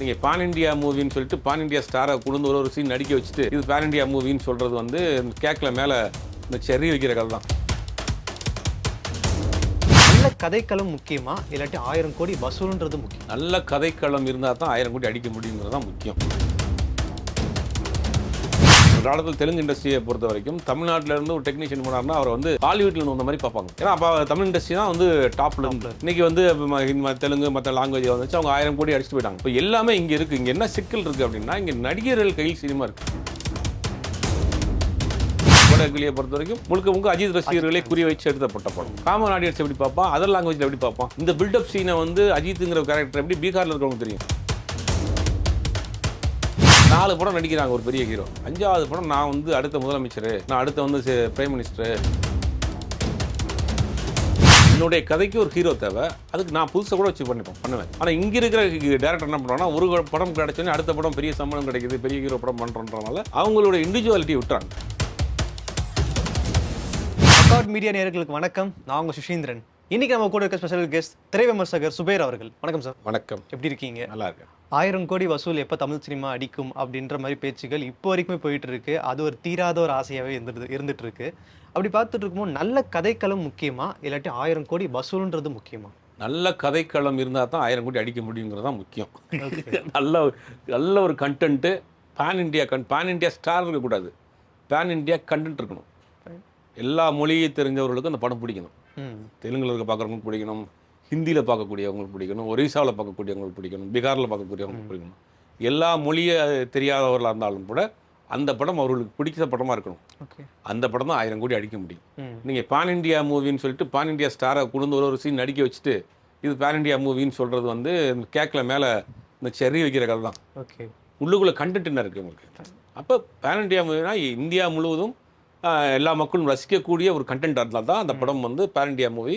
நீங்கள் pan India மூவின்னு சொல்லிட்டு pan India ஸ்டாரை கொண்டு ஒரு ஒரு சீன் நடிக்க வச்சுட்டு இது பான் இந்தியா மூவின்னு சொல்கிறது வந்து கேக்கில் மேலே இந்த செர்ரி வைக்கிற கதை தான். நல்ல கதைக்களம் முக்கியமா? இல்லாட்டி ஆயிரம் கோடி வசூல்ன்றது முக்கியம். நல்ல கதைக்களம் இருந்தால் தான் ஆயிரம் கோடி அடிக்க முடியுங்கிறது தான் முக்கியம். காலத்தில் தெலுங்கு இண்டஸ்ட்ரியை பொறுத்த வரைக்கும் தமிழ்நாட்டுல இருந்து ஒரு டெக்னீஷியன் போனார்னா அவர் வந்து ஹாலிவுட்ல வந்த மாதிரி பார்ப்பாங்க. ஏன்னா அப்போ தமிழ் இண்டஸ்ட்ரி தான் வந்து டாப்ல இருந்து. இன்னைக்கு வந்து தெலுங்கு மற்ற லாங்குவேஜ் வந்துச்சு அவங்க ஆயிரம் கோடி அடிச்சுட்டு போயிட்டாங்க. இப்போ எல்லாமே இங்கே இருக்கு. இங்கே என்ன சிக்கல் இருக்கு அப்படின்னா இங்கே நடிகர்கள் கையில் சினிமா இருக்கு. வடகிளியை பொறுத்த வரைக்கும் முழுக்க முழுக்க அஜித் ரசிகர்களே குறி வச்சு எடுத்தப்பட்ட படம். காமன் ஆடியன்ஸ் எப்படி பார்ப்பான்? அதர் லாங்குவேஜ் எப்படி பார்ப்பான்? இந்த பில்டப் சீனை வந்து அஜித்துங்கிற கேரக்டர் எப்படி பீகார்ல இருக்கவங்க தெரியும்? நாலு படம் நடிக்கிறாங்க ஒரு பெரிய ஹீரோ. அஞ்சாவது படம் நான் வந்து அடுத்த முதலமைச்சர். நான் அடுத்த வந்து பிரைம் மினிஸ்டர் என்னுடைய கதைக்கு ஒரு ஹீரோ தேவை. அதுக்கு நான் புதுசாக கூட வச்சு பண்ணிப்பேன் பண்ணுவேன். ஆனால் இங்கே இருக்கிற டேரக்டர் என்ன பண்ணுவாங்கன்னா ஒரு படம் கிடைச்சோன்னே அடுத்த படம் பெரிய சம்பளம் கிடைக்குது பெரிய ஹீரோ படம் பண்ணுறதுனால அவங்களோட இண்டிவிஜுவாலிட்டி விட்டுறாங்க. அக்காட் மீடியா நேர்களுக்கு வணக்கம். நான் உங்கள் சுஷீந்திரன். இன்னைக்கு நம்ம கூட இருக்க ஸ்பெஷல் கெஸ்ட் திரை விமர்சகர் சுபேர் அவர்கள். வணக்கம் சார் வணக்கம். எப்படி இருக்கீங்க? நல்லா இருக்கேன். ஆயிரம் கோடி வசூல் எப்போ தமிழ் சினிமா அடிக்கும் அப்படின்ற மாதிரி பேச்சுகள் இப்போ வரைக்குமே போயிட்டு இருக்கு. அது ஒரு தீராத ஒரு ஆசையாகவே இருந்துட்டு இருந்துட்டு இருக்கு. அப்படி பார்த்துட்டு இருக்கும்போது நல்ல கதைக்களம் முக்கியமா? இல்லாட்டி ஆயிரம் கோடி வசூல்ன்றது முக்கியமா? நல்ல கதைக்களம் இருந்தால் தான் ஆயிரம் கோடி அடிக்க முடியுங்கிறது தான் முக்கியம் நல்ல நல்ல ஒரு கண்டென்ட்டு பேன் இண்டியா கன் பேன் இண்டியா ஸ்டார் இருக்கக்கூடாது. பேன் இண்டியா கண்டென்ட் இருக்கணும். எல்லா மொழியை தெரிஞ்சவர்களுக்கும் அந்த படம் பிடிக்கணும். தெலுங்குல இருக்க பார்க்குறவங்களுக்கு பிடிக்கணும். ஹிந்தியில் பார்க்கக்கூடியவங்களுக்கு பிடிக்கணும். ஒரிசாவில் பார்க்கக்கூடியவங்களுக்கு பிடிக்கணும். பீகாரில் பார்க்கக்கூடியவங்களுக்கு பிடிக்கணும். எல்லா மொழியை தெரியாதவர்களாக இருந்தாலும் கூட அந்த படம் அவர்களுக்கு பிடிச்ச படமாக இருக்கணும். ஓகே. அந்த படம் தான் ஆயிரம் கோடி அடிக்க முடியும். நீங்கள் பான் இந்தியா மூவின்னு சொல்லிட்டு பான் இந்தியா ஸ்டாரை கொண்டு ஒரு ஒரு சீன் நடிக்க வச்சுட்டு இது பான் இந்தியா மூவின்னு சொல்கிறது வந்து கேக்கில் மேலே இந்த செர்ரி வைக்கிற கதை தான் ஓகே. உள்ளுக்குள்ளே கண்டென்ட் என்ன இருக்குது உங்களுக்கு? அப்போ பேன் இண்டியா மூவினா இந்தியா முழுவதும் எல்லா மக்களும் ரசிக்கக்கூடிய ஒரு கண்டென்ட் இருந்தால் தான். அந்த படம் வந்து பேன் இண்டியா மூவி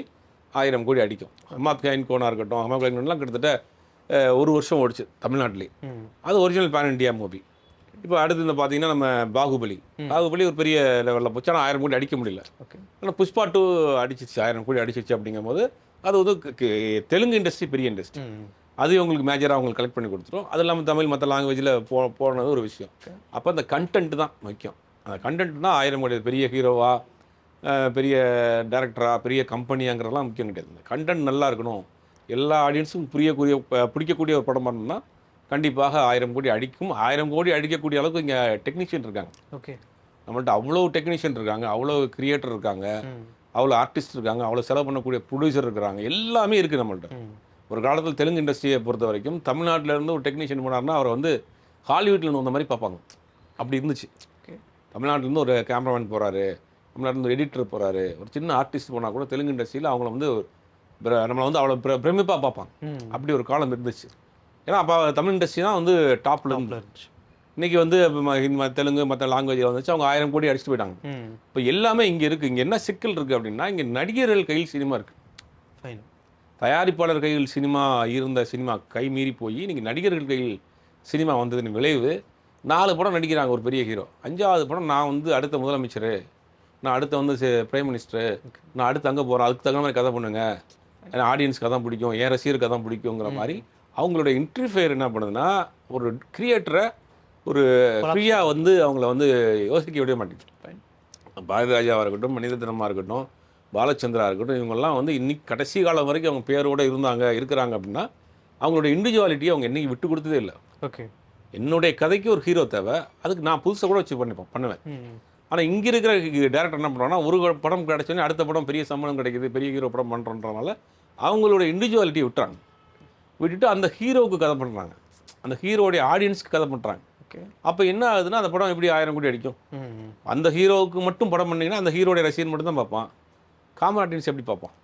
ஆயிரம் கோடி அடிக்கும். அம்மா கைன் கோனா இருக்கட்டும் அம்மா கைன்லாம் கிட்டத்தட்ட ஒரு வருஷம் ஓடிச்சு தமிழ்நாட்டிலேயே. ம். அது ஒரிஜினல் பேன் இண்டியா மூவி இப்போ அடுத்து இந்த பார்த்தீங்கன்னா நம்ம பாகுபலி பாகுபலி ஒரு பெரிய லெவலில் போச்சு. ஆனால் ஆயிரம் கோடி அடிக்க முடியல. ஓகே. ஆனால் புஷ்பா டூ அடிச்சிச்சு. ஆயிரம் கோடி அடிச்சிச்சு அப்படிங்கும்போது அது வந்து தெலுங்கு இண்டஸ்ட்ரி பெரிய இண்டஸ்ட்ரி அது உங்களுக்கு மேஜராக அவங்களுக்கு கலெக்ட் பண்ணி கொடுத்துரும். அது இல்லாமல் தமிழ் மற்ற லாங்குவேஜில் போ போனது ஒரு விஷயம். அப்போ அந்த கண்டென்ட் தான் முக்கியம். அந்த கண்டென்ட் தான் ஆயிரம் கோடி பெரிய ஹீரோவா பெரிய டேரக்டரா பெரிய கம்பெனியாங்கிறதெல்லாம் முக்கியம் கிடையாது. இந்த கண்டென்ட் நல்லா இருக்கணும். எல்லா ஆடியன்ஸும் புரியக்கூடிய பிடிக்கக்கூடிய ஒரு படம் பண்ணணும்னா கண்டிப்பாக ஆயிரம் கோடி அடிக்கும். ஆயிரம் கோடி அடிக்கக்கூடிய அளவுக்கு இங்கே டெக்னீஷியன் இருக்காங்க. ஓகே. நம்மள்ட்ட அவ்வளோ டெக்னீஷியன் இருக்காங்க. அவ்வளோ கிரியேட்டர் இருக்காங்க. அவ்வளோ ஆர்டிஸ்ட் இருக்காங்க. அவ்வளோ செலவு பண்ணக்கூடிய ப்ரொடியூசர் இருக்கிறாங்க. எல்லாமே இருக்குது நம்மள்ட்ட. ஒரு காலத்தில் தெலுங்கு இண்டஸ்ட்ரியை பொறுத்த வரைக்கும் தமிழ்நாட்டுல இருந்து ஒரு டெக்னீஷியன் போனார்னா அவரை வந்து இருந்து வந்த மாதிரி பார்ப்பாங்க. அப்படி இருந்துச்சு. ஓகே தமிழ்நாட்டுல இருந்து ஒரு கேமராமேன் போகிறாரு தமிழ்நாட்டில் ஒரு எடிட்டர் போகிறாரு ஒரு சின்ன ஆர்டிஸ்ட் போனால் கூட தெலுங்கு இண்டஸ்ட்ரியில் அவங்கள வந்து நம்மளை வந்து அவ்வளோ பிர பிரமிப்பாக பார்ப்பாங்க. அப்படி ஒரு காலம் இருந்துச்சு. ஏன்னா அப்போ தமிழ் இண்டஸ்ட்ரி தான் வந்து டாப்ல இருந்து இருந்துச்சு. இன்னைக்கு வந்து தெலுங்கு மற்ற லாங்குவேஜ் வந்துச்சு அவங்க ஆயிரம் கோடி அடிச்சுட்டு போயிட்டாங்க. இப்போ எல்லாமே இங்கே இருக்குது இங்கே என்ன சிக்கல் இருக்குது அப்படின்னா இங்கே நடிகர்கள் கையில் சினிமா இருக்குது ஃபைன் தயாரிப்பாளர் கையில் சினிமா இருந்த சினிமா கை மீறி போய் இன்னைக்கு நடிகர்கள் கையில் சினிமா வந்ததின் விளைவு நாலு படம் நடிக்கிறாங்க ஒரு பெரிய ஹீரோ. அஞ்சாவது படம் நான் வந்து அடுத்த முதலமைச்சர். நான் அடுத்த வந்து பிரைம் மினிஸ்டர் நான் அடுத்து அங்கே போகிறேன் அதுக்கு தகுந்த மாதிரி கதை பண்ணுங்க. ஏன்னா ஆடியன்ஸ்க்கு அதான் பிடிக்கும். என் ரசிகருக்கு அதான் பிடிக்குங்கிற மாதிரி அவங்களோட இன்டர்ஃபியர் என்ன பண்ணுதுன்னா ஒரு கிரியேட்டரை ஒரு ஃப்ரீயாக வந்து அவங்கள வந்து யோசிக்க விட மாட்டேங்குது. பாரதி ராஜாவாக இருக்கட்டும் மனிதத்தனமாக இருக்கட்டும் பாலச்சந்திரா இருக்கட்டும் இவங்கெல்லாம் வந்து இன்னைக்கு கடைசி காலம் வரைக்கும் அவங்க பேரோட இருந்தாங்க இருக்கிறாங்க அப்படின்னா அவங்களோட இண்டிவிஜுவாலிட்டியை அவங்க என்னைக்கு விட்டு கொடுத்ததே இல்லை. ஓகே. என்னுடைய கதைக்கு ஒரு ஹீரோ தேவை. அதுக்கு நான் புதுசாக கூட வச்சு பண்ணிப்பேன் பண்ணுவேன். ஆனால் இங்கே இருக்கிற டேரக்டர் என்ன பண்ணுவாங்கன்னா ஒரு படம் கிடைச்சோன்னே அடுத்த படம் பெரிய சம்பளம் கிடைக்குது பெரிய ஹீரோ படம் பண்ணுறன்றனால அவங்களோட இண்டிவிஜுவாலிட்டியை விட்டுறாங்க. விட்டுட்டு அந்த ஹீரோவுக்கு கதை பண்ணுறாங்க அந்த ஹீரோடைய ஆடியன்ஸ்க்கு கதை பண்ணுறாங்க ஓகே அப்போ என்ன ஆகுதுன்னா அந்த படம் எப்படி ஆயிரம் கோடி அடிக்கும்? அந்த ஹீரோவுக்கு மட்டும் படம் பண்ணீங்கன்னா அந்த ஹீரோடைய ரசிகன் மட்டும் தான் பார்ப்பான். காமன் ஆடியன்ஸ் எப்படி பார்ப்பான்?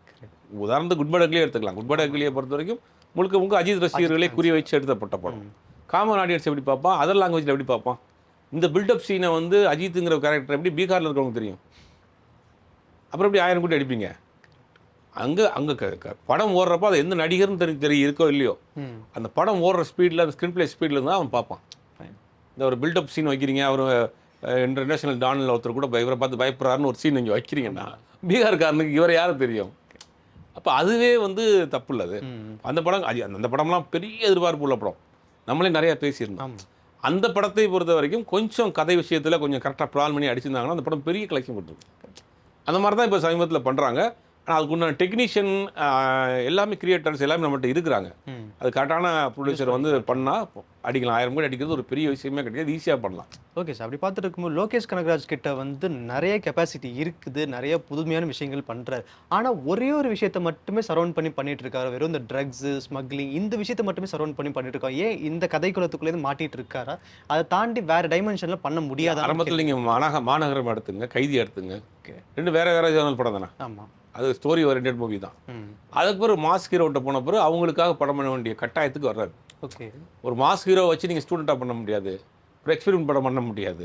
உதாரணத்துக்கு குட் படக்கிலே எடுத்துக்கலாம். குட் படக்கிலியை பொறுத்த வரைக்கும் முழுக்க முழுக்க அஜித் ரசிகர்களே குறி வச்சு எடுத்தப்பட்ட படம். காமன் ஆடியன்ஸ் எப்படி பார்ப்பான்? அதர் லாங்குவேஜில் எப்படி பார்ப்பான்? இந்த பில்டப் சீனை வந்து அஜித்துங்கிற கேரக்டர் எப்படி பீகாரில் இருக்கவங்க தெரியும்? அப்புறம் எப்படி ஆயிரம் கோடி அடிப்பீங்க? அங்கே அங்கே படம் ஓடுறப்ப அது எந்த நடிகர்னு தெரி தெரியும் இருக்கோ இல்லையோ அந்த படம் ஓடுற ஸ்பீடில் அந்த ஸ்க்ரீன் பிளே ஸ்பீடில் இருந்தால் அவன் பார்ப்பான். இந்த ஒரு பில்டப் சீன் வைக்கிறீங்க அவர் இன்டர்நேஷனல் டானில் ஒருத்தர் கூட இவரை பார்த்து பயப்படுறாருன்னு ஒரு சீன் நீங்கள் வைக்கிறீங்கன்னா பீகார்காரனுக்கு இவரை யாரும் தெரியும்? அப்போ அதுவே வந்து தப்பு இல்லை அது. அந்த படம் அந்த படம்லாம் பெரிய எதிர்பார்ப்பு உள்ள படம். நம்மளே நிறைய பேசியிருந்தோம். அந்த படத்தை பொறுத்த வரைக்கும் கொஞ்சம் கதை விஷயத்தில் கொஞ்சம் கரெக்டாக ப்ளான் பண்ணி அடிச்சிருந்தாங்கன்னா அந்த படம் பெரிய கலெக்ஷன் கொடுத்துருக்கும் அந்த மாதிரி தான் இப்போ சமீபத்தில் பண்ணுறாங்க ஆனால் அதுக்கு உண்டான டெக்னீஷியன் எல்லாமே கிரியேட்டர்ஸ் எல்லாமே நம்மகிட்ட இருக்கிறாங்க. அது கரெக்டான ப்ரொடியூசர் வந்து பண்ணால் அடிக்கலாம். ஆயிரம் கோடி அடிக்கிறது ஒரு பெரிய விஷயமே கிடையாது. ஈஸியாக பண்ணலாம். ஓகே சார் அப்படி பார்த்துட்டு இருக்கும்போது லோகேஷ் கனகராஜ் கிட்ட வந்து நிறைய கெப்பாசிட்டி இருக்குது. நிறைய புதுமையான விஷயங்கள் பண்றாரு. ஆனா ஒரே ஒரு விஷயத்தை மட்டுமே சரௌண்ட் பண்ணி பண்ணிட்டு இருக்காரு. வெறும் இந்த ட்ரக்ஸ் ஸ்மக்லிங் இந்த விஷயத்தை மட்டுமே சரௌண்ட் பண்ணி பண்ணிட்டு இருக்காரு ஏன் இந்த கதை குலத்துக்குள்ளே மாட்டிட்டு இருக்காரா? அதை தாண்டி வேற டைமென்ஷன்ல பண்ண முடியாதா? ஆரம்பத்தில் நீங்கள் மாநக மாநகரம் எடுத்துங்க கைதி எடுத்துங்க. ரெண்டு வேற வேற ஜேர்னல் படம் தானே? ஆமா. அது ஸ்டோரி ஓரியன்ட் மூவி தான். அதுக்கு பிறகு மாஸ் ஹீரோட்ட போன பிறகு அவங்களுக்காக படம் பண்ண வேண்டிய கட்டாயத்துக்கு வர்றாரு. ஓகே. ஒரு மாஸ் ஹீரோ வச்சு நீங்கள் ஸ்டூடெண்ட்டாக பண்ண முடியாது. ஒரு எக்ஸ்பெரிமெண்ட் படம் பண்ண முடியாது.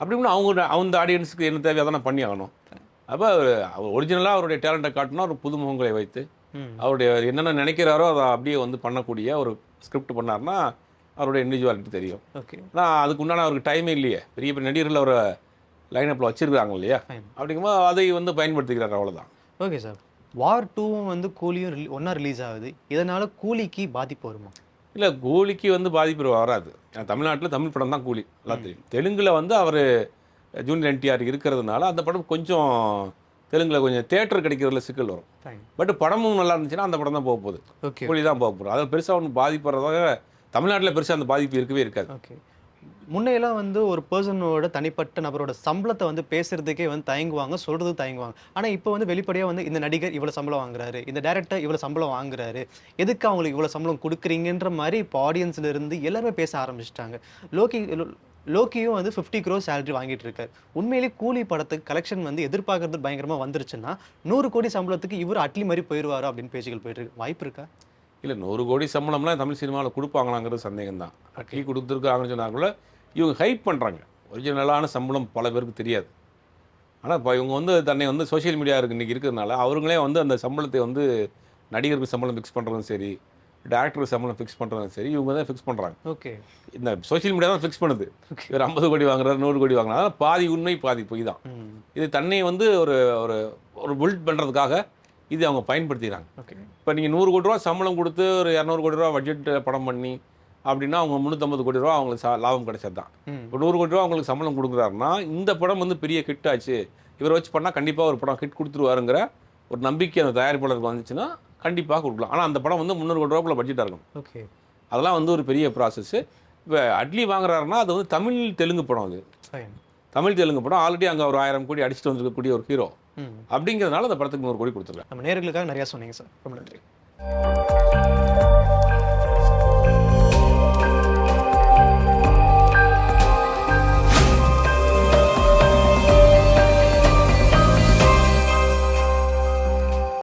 அப்படின்னு அவங்க அந்த ஆடியன்ஸுக்கு என்ன தேவையோ அதானே பண்ணி ஆகணும். அப்போ அவர் ஒரிஜினலாக அவருடைய டேலண்ட்டை காட்டினா ஒரு புது முகங்களை வைத்து அவருடைய என்னென்ன நினைக்கிறாரோ அதை அப்படியே வந்து பண்ணக்கூடிய ஒரு ஸ்கிரிப்ட் பண்ணாருன்னா அவருடைய இண்டிவிஜுவாலிட்டி தெரியும். ஓகே. ஆனால் அதுக்கு உண்டான அவருக்கு டைமே இல்லையே. பெரிய பெரிய நடிகர்கள் அவரை லைனப்பில் வச்சிருக்காங்க இல்லையா. அப்படிங்கும்போது அதை வந்து பயன்படுத்திக்கிறார் அவ்வளோதான் ஓகே சார் வார் டூவும் வந்து கூலியும் ஒன்றா ரிலீஸ் ஆகுது. இதனால கூலிக்கு பாதிப்பு வருமா? இல்லை கூலிக்கு வந்து பாதிப்பு வராது. தமிழ்நாட்டில் தமிழ் படம் தான் கூலி எல்லாம் தெரியும் தெலுங்கில் வந்து அவர் ஜூனியர் என்டிஆர் இருக்கிறதுனால அந்த படம் கொஞ்சம் தெலுங்கில் கொஞ்சம் தேட்டர் கிடைக்கிறதுல சிக்கல் வரும். பட் படமும் நல்லா இருந்துச்சுன்னா அந்த படம் தான் போக போகுது கூலி தான் போக போகுது அது பெருசாக ஒன்றும் பாதிப்படுறதாக தமிழ்நாட்டில் பெருசாக அந்த பாதிப்பு இருக்கவே இருக்காது. ஓகே முன்னையெல்லாம் வந்து ஒரு பர்சனோட தனிப்பட்ட நபரோட சம்பளத்தை வந்து பேசுறதுக்கே வந்து தயங்குவாங்க சொல்றது தயங்குவாங்க. ஆனா இப்போ வந்து வெளிப்படையா வந்து இந்த நடிகர் இவ்வளவு சம்பளம் வாங்குறாரு இந்த டேரக்டர் இவ்வளவு சம்பளம் வாங்குறாரு எதுக்கு அவங்களுக்கு இவ்வளவு சம்பளம் கொடுக்குறீங்கன்ற மாதிரி இப்போ ஆடியன்ஸ்ல இருந்து எல்லாருமே பேச ஆரம்பிச்சிட்டாங்க. லோகி லோக்கியும் வந்து ஃபிஃப்டி க்ரோஸ் சேலரி வாங்கிட்டு இருக்காரு. உண்மையிலேயே கூலி படத்துக்கு கலெக்ஷன் வந்து எதிர்பார்க்கறது பயங்கரமா வந்துருச்சுன்னா நூறு கோடி சம்பளத்துக்கு இவர் அட்லி மாதிரி போயிடுவாரோ அப்படின்னு பேச்சுகள் போயிட்டு இருக்கு. வாய்ப்பு இருக்கா? இல்லை நூறு கோடி சம்பளம்லாம் தமிழ் சினிமாவில் கொடுப்பாங்களாங்கிறது சந்தேகம் தான் அட்லி கொடுத்துருக்காங்கன்னு சொன்னா கூட இவங்க ஹைப் பண்ணுறாங்க ஒரிஜினலான சம்பளம் பல பேருக்கு தெரியாது. ஆனால் இப்போ இவங்க வந்து தன்னை வந்து சோஷியல் மீடியா இருக்கு இன்றைக்கி இருக்கிறதுனால அவங்களே வந்து அந்த சம்பளத்தை வந்து நடிகருக்கு சம்பளம் ஃபிக்ஸ் பண்ணுறதும் சரி டேரக்டருக்கு சம்பளம் ஃபிக்ஸ் பண்ணுறதும் சரி இவங்க தான் ஃபிக்ஸ் பண்ணுறாங்க ஓகே இந்த சோஷியல் மீடியா தான் ஃபிக்ஸ் பண்ணுது. இவர் ஐம்பது கோடி வாங்குறாரு நூறு கோடி வாங்குறாரு. அதான் பாதி உண்மை பாதி பொய் தான். இது தன்னை வந்து ஒரு ஒரு ஒரு பில்ட் பண்ணுறதுக்காக இது அவங்க பயன்படுத்திக்கிறாங்க. ஓகே இப்போ நீங்கள் நூறு கோடி ரூபா சம்பளம் கொடுத்து ஒரு இரநூறு கோடி ரூபா பட்ஜெட் படம் பண்ணி அப்படின்னா அவங்க முந்நூற்றம்பது கோடி ரூபா அவங்களுக்கு சா- லாபம் கிடைச்சது தான் இப்போ நூறு கோடி ரூபா அவங்களுக்கு சம்பளம் கொடுக்குறாருன்னா இந்த படம் வந்து பெரிய ஹிட் ஆச்சு. இவரை வச்சு பண்ணால் கண்டிப்பாக ஒரு படம் ஹிட் கொடுத்துருவாருங்கிற ஒரு நம்பிக்கை அந்த தயாரிப்பாளருக்கு வந்துச்சுன்னா கண்டிப்பாக கொடுக்கலாம். ஆனால் அந்த படம் வந்து முந்நூறு கோடி ரூபாய்க்குள்ள பட்ஜெட்டாக இருக்கணும். ஓகே. அதெல்லாம் வந்து ஒரு பெரிய ப்ராசஸ் இப்போ அட்லி வாங்குறாருன்னா அது வந்து தமிழ் தெலுங்கு படம் அது. தமிழ் தெலுங்கு படம் ஆல்ரெடி அங்கே ஒரு ஆயிரம் கோடி அடிச்சுட்டு வந்திருக்கக்கூடிய ஒரு ஹீரோ அப்படிங்கிறதுனால அந்த படத்துக்கு நூறு கோடி கொடுத்துருக்காங்க. நம்ம நேர்களுக்காக நிறையா சொன்னீங்க சார். ரொம்ப நன்றி.